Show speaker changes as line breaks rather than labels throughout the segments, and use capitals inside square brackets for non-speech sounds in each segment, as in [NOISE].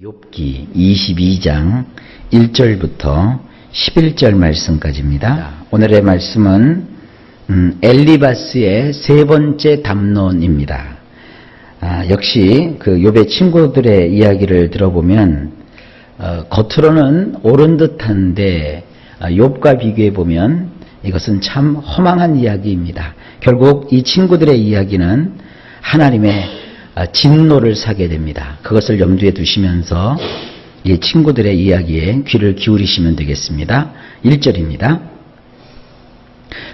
욥기 22장 1절부터 11절 말씀까지입니다. 오늘의 말씀은 음, 엘리바스의 세 번째 담론입니다. 아, 역시 그 욥의 친구들의 이야기를 들어보면 어, 겉으로는 옳은 듯한데 아, 욥과 비교해 보면 이것은 참 허망한 이야기입니다. 결국 이 친구들의 이야기는 하나님의 아, 진노를 사게 됩니다. 그것을 염두에 두시면서 이 친구들의 이야기에 귀를 기울이시면 되겠습니다. 1절입니다.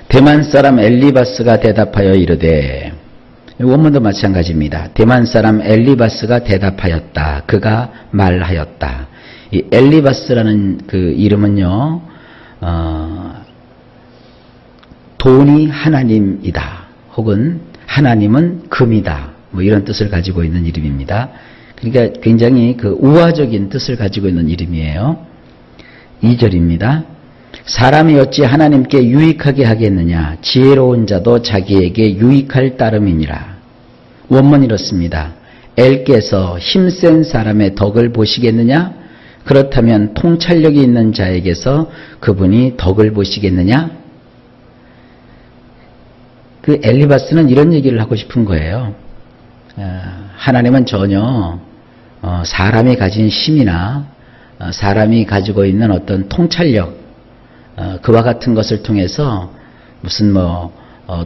대만 사람 엘리바스가 대답하여 이르되 원문도 마찬가지입니다. 대만 사람 엘리바스가 대답하였다. 그가 말하였다. 이 엘리바스라는 그 이름은요, 어, 돈이 하나님이다. 혹은 하나님은 금이다. 뭐 이런 뜻을 가지고 있는 이름입니다. 그러니까 굉장히 그 우화적인 뜻을 가지고 있는 이름이에요. 2절입니다. 사람이 어찌 하나님께 유익하게 하겠느냐? 지혜로운 자도 자기에게 유익할 따름이니라. 원문 이렇습니다. 엘께서 힘센 사람의 덕을 보시겠느냐? 그렇다면 통찰력이 있는 자에게서 그분이 덕을 보시겠느냐? 그 엘리바스는 이런 얘기를 하고 싶은 거예요. 어, 하나님은 전혀 어, 사람이 가진 힘이나 어, 사람이 가지고 있는 어떤 통찰력 그와 같은 것을 통해서 무슨 뭐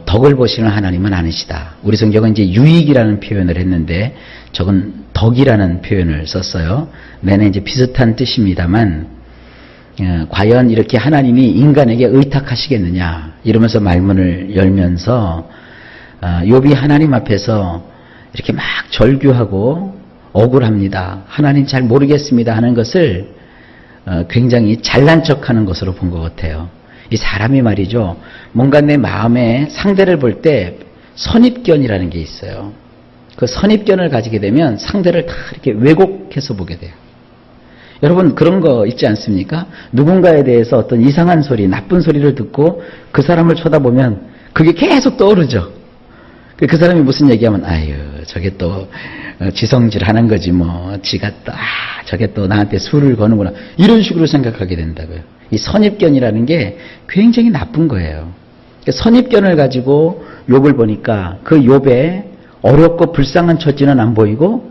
덕을 보시는 하나님은 아니시다. 우리 성경은 이제 유익이라는 표현을 했는데 저건 덕이라는 표현을 썼어요. 내내 이제 비슷한 뜻입니다만 과연 이렇게 하나님이 인간에게 의탁하시겠느냐 이러면서 말문을 열면서 욥이 하나님 앞에서 이렇게 막 절규하고 억울합니다. 하나님 잘 모르겠습니다 하는 것을 어, 굉장히 잘난 척하는 것으로 본 것 같아요. 이 사람이 말이죠. 뭔가 내 마음에 상대를 볼 때 선입견이라는 게 있어요. 그 선입견을 가지게 되면 상대를 다 이렇게 왜곡해서 보게 돼요. 여러분 그런 거 있지 않습니까? 누군가에 대해서 어떤 이상한 소리, 나쁜 소리를 듣고 그 사람을 쳐다보면 그게 계속 떠오르죠. 그 사람이 무슨 얘기하면 아유 저게 또 어, 지성질 하는 거지 뭐 지가 또 아, 저게 또 나한테 술을 거는구나 이런 식으로 생각하게 된다고요. 이 선입견이라는 게 굉장히 나쁜 거예요. 선입견을 가지고 욥을 보니까 그 욥의 어렵고 불쌍한 처지는 안 보이고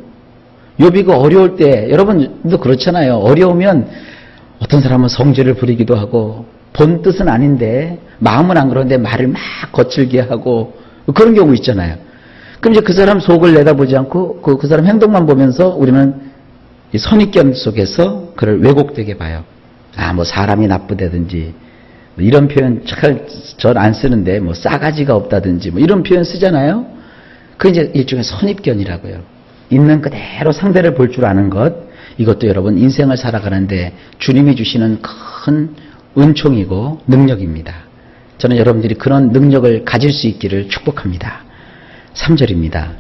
그 어려울 때 여러분도 그렇잖아요. 어려우면 어떤 사람은 성질을 부리기도 하고 본 뜻은 아닌데 마음은 안 그런데 말을 막 거칠게 하고 그런 경우 있잖아요. 그럼 이제 그 사람 속을 내다보지 않고 그, 그 사람 행동만 보면서 우리는 선입견 속에서 그를 왜곡되게 봐요. 아, 뭐 사람이 나쁘다든지 뭐 이런 표현 잘안 쓰는데 뭐 싸가지가 없다든지 뭐 이런 표현 쓰잖아요. 그 이제 일종의 선입견이라고요. 있는 그대로 상대를 볼 줄 아는 것 이것도 여러분 인생을 살아가는데 주님이 주시는 큰 은총이고 능력입니다. 저는 여러분들이 그런 능력을 가질 수 있기를 축복합니다. 3절입니다.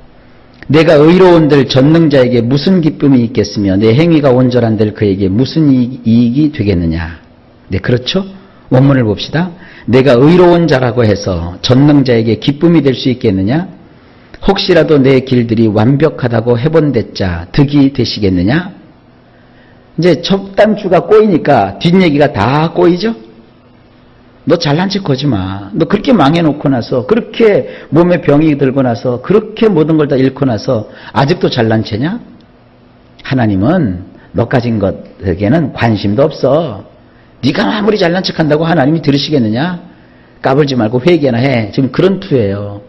내가 의로운들 전능자에게 무슨 기쁨이 있겠으며 내 행위가 온전한들 그에게 무슨 이익이 되겠느냐. 네, 그렇죠? 원문을 봅시다. 내가 의로운 자라고 해서 전능자에게 기쁨이 될 수 있겠느냐? 혹시라도 내 길들이 완벽하다고 해본댔자 득이 되시겠느냐? 이제 첫 단추가 꼬이니까 뒷얘기가 다 꼬이죠? 너 잘난 척 거지 마. 너 그렇게 망해놓고 나서, 그렇게 몸에 병이 들고 나서, 그렇게 모든 걸 다 잃고 나서, 아직도 잘난 체냐? 하나님은 너 가진 것에게는 관심도 없어. 네가 아무리 잘난 척한다고 하나님이 들으시겠느냐? 까불지 말고 회개나 해. 지금 그런 투예요.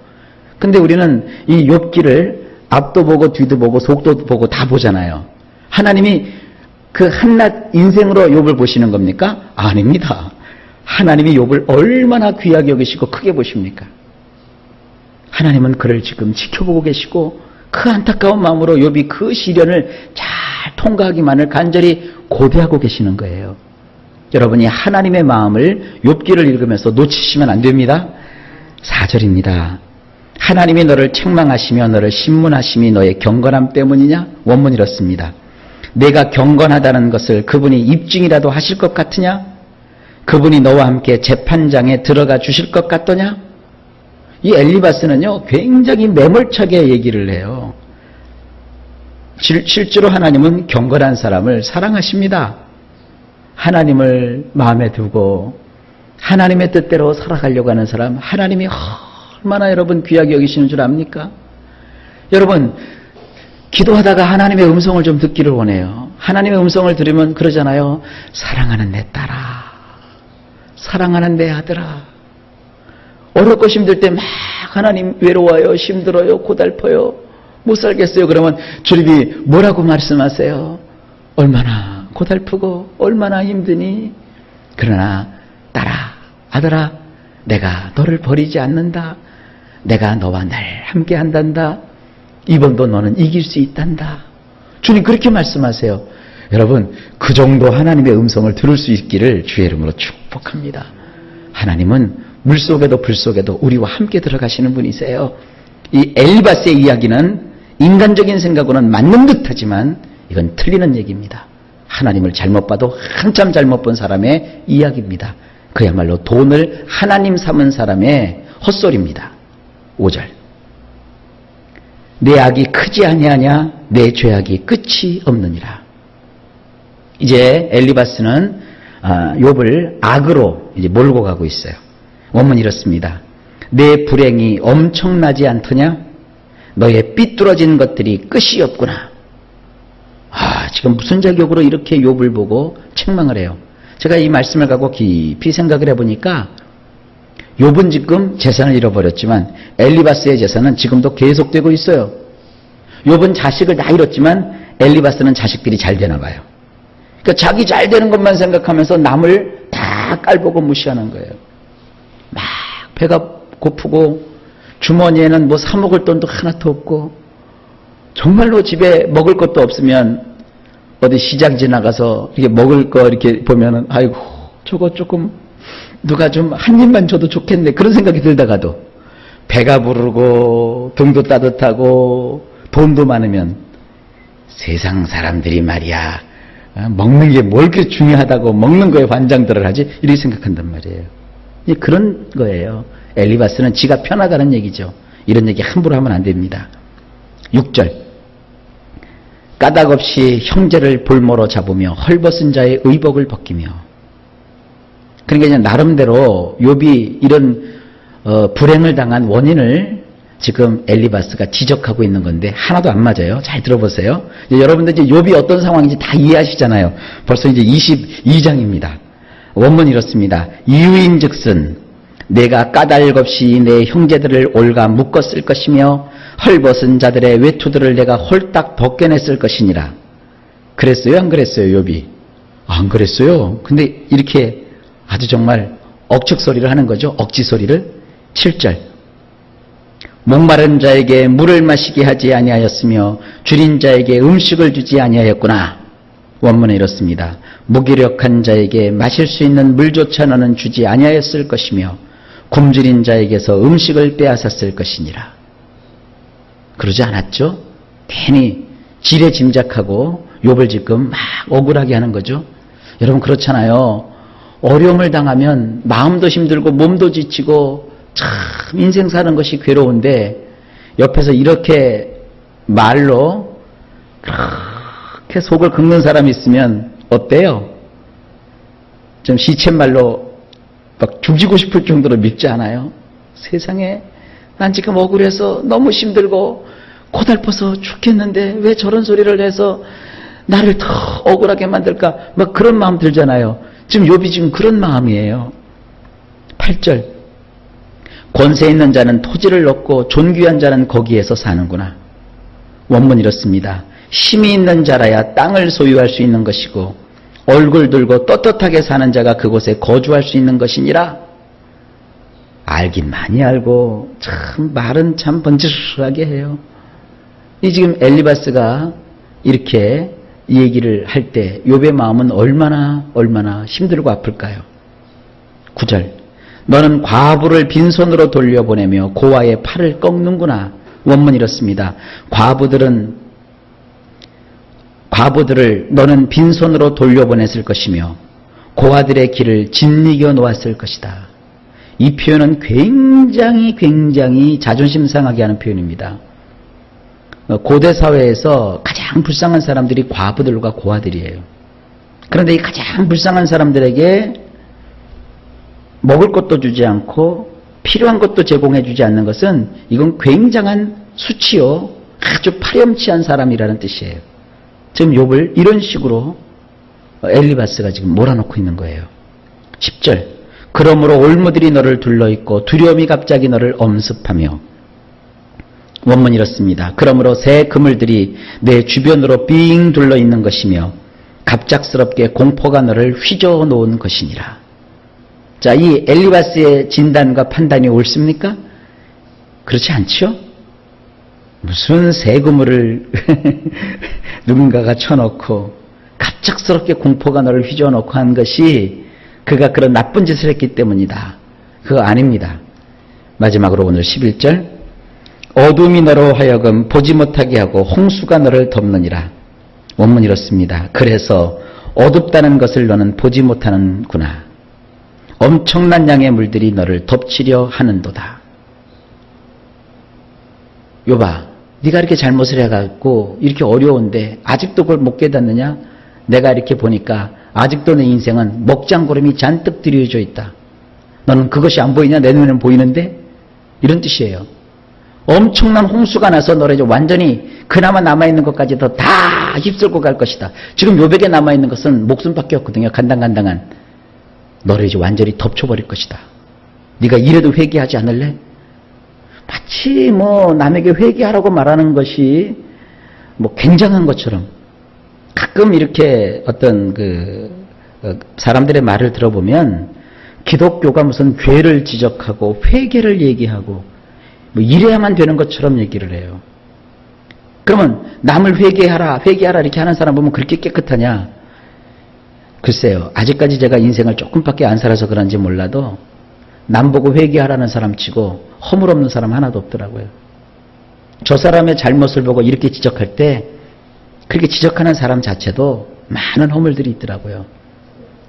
근데 우리는 이 욥기를 앞도 보고 뒤도 보고 속도 보고 다 보잖아요. 하나님이 그 한낱 인생으로 욥을 보시는 겁니까? 아닙니다. 하나님이 욥을 얼마나 귀하게 여기시고 크게 보십니까? 하나님은 그를 지금 지켜보고 계시고 그 안타까운 마음으로 욥이 그 시련을 잘 통과하기만을 간절히 고대하고 계시는 거예요. 여러분이 하나님의 마음을 욥기를 읽으면서 놓치시면 안 됩니다. 4절입니다. 하나님이 너를 책망하시며 너를 신문하심이 너의 경건함 때문이냐? 원문 이렇습니다. 내가 경건하다는 것을 그분이 입증이라도 하실 것 같으냐? 그분이 너와 함께 재판장에 들어가 주실 것 같더냐? 이 엘리바스는요, 굉장히 매몰차게 얘기를 해요. 실- 실제로 하나님은 경건한 사람을 사랑하십니다. 하나님을 마음에 두고 하나님의 뜻대로 살아가려고 하는 사람, 하나님이 얼마나 여러분 귀하게 여기시는 줄 압니까? 여러분, 기도하다가 하나님의 음성을 좀 듣기를 원해요. 하나님의 음성을 들으면 그러잖아요. 사랑하는 내 딸아. 사랑하는 내 아들아. 어렵고 힘들 때 막 하나님 외로워요, 힘들어요, 고달퍼요, 못 살겠어요. 그러면 주님이 뭐라고 말씀하세요? 얼마나 고달프고 얼마나 힘드니? 그러나 딸아, 아들아, 내가 너를 버리지 않는다. 내가 너와 날 함께 한단다. 이번도 너는 이길 수 있단다. 주님 그렇게 말씀하세요. 여러분, 그 정도 하나님의 음성을 들을 수 있기를 주의 이름으로 축복합니다. 하나님은 물 속에도 불 속에도 우리와 함께 들어가시는 분이세요. 이 엘리바스의 이야기는 인간적인 생각으로는 맞는 듯 하지만 이건 틀리는 얘기입니다. 하나님을 잘못 봐도 한참 잘못 본 사람의 이야기입니다. 그야말로 돈을 하나님 삼은 사람의 헛소리입니다. 5절. 내 악이 크지 아니하냐 내 죄악이 끝이 없느니라. 이제 엘리바스는 아, 욥을 악으로 이제 몰고 가고 있어요. 원문 이렇습니다. 내 불행이 엄청나지 않더냐? 너의 삐뚤어진 것들이 끝이 없구나. 아, 지금 무슨 자격으로 이렇게 욥을 보고 책망을 해요. 제가 이 말씀을 갖고 깊이 생각을 해보니까 욥은 지금 재산을 잃어버렸지만 엘리바스의 재산은 지금도 계속되고 있어요. 욥은 자식을 다 잃었지만 엘리바스는 자식들이 잘 되나 봐요. 그러니까 자기 잘 되는 것만 생각하면서 남을 다 깔보고 무시하는 거예요. 막 배가 고프고 주머니에는 뭐 사 먹을 돈도 하나도 없고 정말로 집에 먹을 것도 없으면 어디 시장 지나가서 이렇게 먹을 거 이렇게 보면은 아이고 저거 조금 누가 좀 한 입만 줘도 좋겠네 그런 생각이 들다가도 배가 부르고 등도 따뜻하고 돈도 많으면 세상 사람들이 말이야 어, 먹는 게 뭘 그렇게 중요하다고 먹는 거에 환장들을 하지 이렇게 생각한단 말이에요. 이 그런 거예요. 엘리바스는 지가 편하다는 얘기죠. 이런 얘기 함부로 하면 안 됩니다. 6절 까닭 없이 형제를 볼모로 잡으며 헐벗은 자의 의복을 벗기며 그러니까 나름대로 욥이 이런 어, 불행을 당한 원인을 지금 엘리바스가 지적하고 있는 건데 하나도 안 맞아요. 잘 들어보세요. 이제 여러분들 이제 욥이 어떤 상황인지 다 이해하시잖아요. 벌써 이제 22장입니다. 원문 이렇습니다. 이유인즉슨 내가 까닭 없이 내 형제들을 올가 묶었을 것이며 헐벗은 자들의 외투들을 내가 홀딱 벗겨냈을 것이니라. 그랬어요? 안 그랬어요? 욥이? 안 그랬어요. 근데 이렇게 아주 정말 억측 소리를 하는 거죠. 억지 소리를. 7절. 목마른 자에게 물을 마시게 하지 아니하였으며 줄인 자에게 음식을 주지 아니하였구나. 원문에 이렇습니다. 무기력한 자에게 마실 수 있는 물조차 너는 주지 아니하였을 것이며 굶주린 자에게서 음식을 빼앗았을 것이니라. 그러지 않았죠? 괜히 지레 짐작하고 욥을 지금 막 억울하게 하는 거죠. 여러분 그렇잖아요. 어려움을 당하면 마음도 힘들고 몸도 지치고 참 인생 사는 것이 괴로운데 옆에서 이렇게 말로 그렇게 속을 긁는 사람이 있으면 어때요? 좀 시쳇말로 막 죽이고 싶을 정도로 밉지 않아요? 세상에 난 지금 억울해서 너무 힘들고 고달퍼서 죽겠는데 왜 저런 소리를 해서 나를 더 억울하게 만들까? 막 그런 마음 들잖아요. 지금 욥이 지금 그런 마음이에요. 8절. 권세 있는 자는 토지를 얻고 존귀한 자는 거기에서 사는구나. 원문 이렇습니다. 힘이 있는 자라야 땅을 소유할 수 있는 것이고 얼굴 들고 떳떳하게 사는 자가 그곳에 거주할 수 있는 것이니라. 알긴 많이 알고 참 말은 참 번지르르하게 해요. 이 지금 엘리바스가 이렇게 이 얘기를 할 때 욥의 마음은 얼마나 얼마나 힘들고 아플까요? 9절 너는 과부를 빈손으로 돌려보내며 고아의 팔을 꺾는구나. 원문 이렇습니다. 과부들은 과부들을 너는 빈손으로 돌려보냈을 것이며 고아들의 길을 짓이겨 놓았을 것이다. 이 표현은 굉장히 굉장히 자존심 상하게 하는 표현입니다. 어, 고대 사회에서 가장 불쌍한 사람들이 과부들과 고아들이에요. 그런데 이 가장 불쌍한 사람들에게 먹을 것도 주지 않고 필요한 것도 제공해 주지 않는 것은 이건 굉장한 수치요. 아주 파렴치한 사람이라는 뜻이에요. 지금 욥을 이런 식으로 엘리바스가 지금 몰아놓고 있는 거예요. 10절. 그러므로 올무들이 너를 둘러있고 두려움이 갑자기 너를 엄습하며 원문 이렇습니다. 그러므로 새 그물들이 내 주변으로 빙 둘러 있는 것이며 갑작스럽게 공포가 너를 휘저어 놓은 것이니라. 자, 이 엘리바스의 진단과 판단이 옳습니까? 그렇지 않죠? 무슨 새 그물을 [LAUGHS] 누군가가 쳐놓고 갑작스럽게 공포가 너를 휘저어놓고 한 것이 그가 그런 나쁜 짓을 했기 때문이다. 그거 아닙니다. 마지막으로 오늘 11절 어둠이 너로 하여금 보지 못하게 하고 홍수가 너를 덮느니라. 원문 이렇습니다. 그래서 어둡다는 것을 너는 보지 못하는구나. 엄청난 양의 물들이 너를 덮치려 하는도다. 요봐, 네가 이렇게 잘못을 해갖고 이렇게 어려운데 아직도 그걸 못 깨닫느냐? 내가 이렇게 보니까 아직도 내 인생은 먹장구름이 잔뜩 들여져 있다. 너는 그것이 안 보이냐? 내 눈에는 보이는데? 이런 뜻이에요. 엄청난 홍수가 나서 너를 이제 완전히 그나마 남아있는 것까지도 다 휩쓸고 갈 것이다. 지금 요백에 남아있는 것은 목숨밖에 없거든요. 간당간당한. 너를 이제 완전히 덮쳐버릴 것이다. 네가 이래도 회개하지 않을래? 마치 뭐 남에게 회개하라고 말하는 것이 뭐 굉장한 것처럼 가끔 이렇게 어떤 그 어, 사람들의 말을 들어보면 기독교가 무슨 죄를 지적하고 회개를 얘기하고 뭐 이래야만 되는 것처럼 얘기를 해요. 그러면 남을 회개하라, 회개하라 이렇게 하는 사람 보면 그렇게 깨끗하냐? 글쎄요. 아직까지 제가 인생을 조금밖에 안 살아서 그런지 몰라도 남 보고 회개하라는 사람 치고 허물 없는 사람 하나도 없더라고요. 저 사람의 잘못을 보고 이렇게 지적할 때 그렇게 지적하는 사람 자체도 많은 허물들이 있더라고요.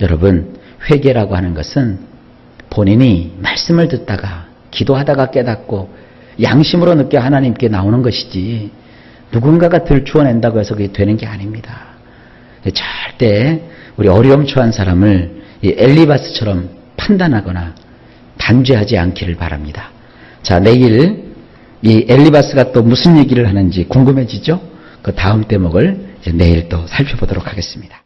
여러분, 회개라고 하는 것은 본인이 말씀을 듣다가 기도하다가 깨닫고 양심으로 느껴 하나님께 나오는 것이지 누군가가 들추어낸다고 해서 그게 되는 게 아닙니다. 절대 우리 어려움 처한 사람을 이 엘리바스처럼 판단하거나 단죄하지 않기를 바랍니다. 자, 내일 이 엘리바스가 또 무슨 얘기를 하는지 궁금해지죠? 그 다음 대목을 내일 또 살펴보도록 하겠습니다.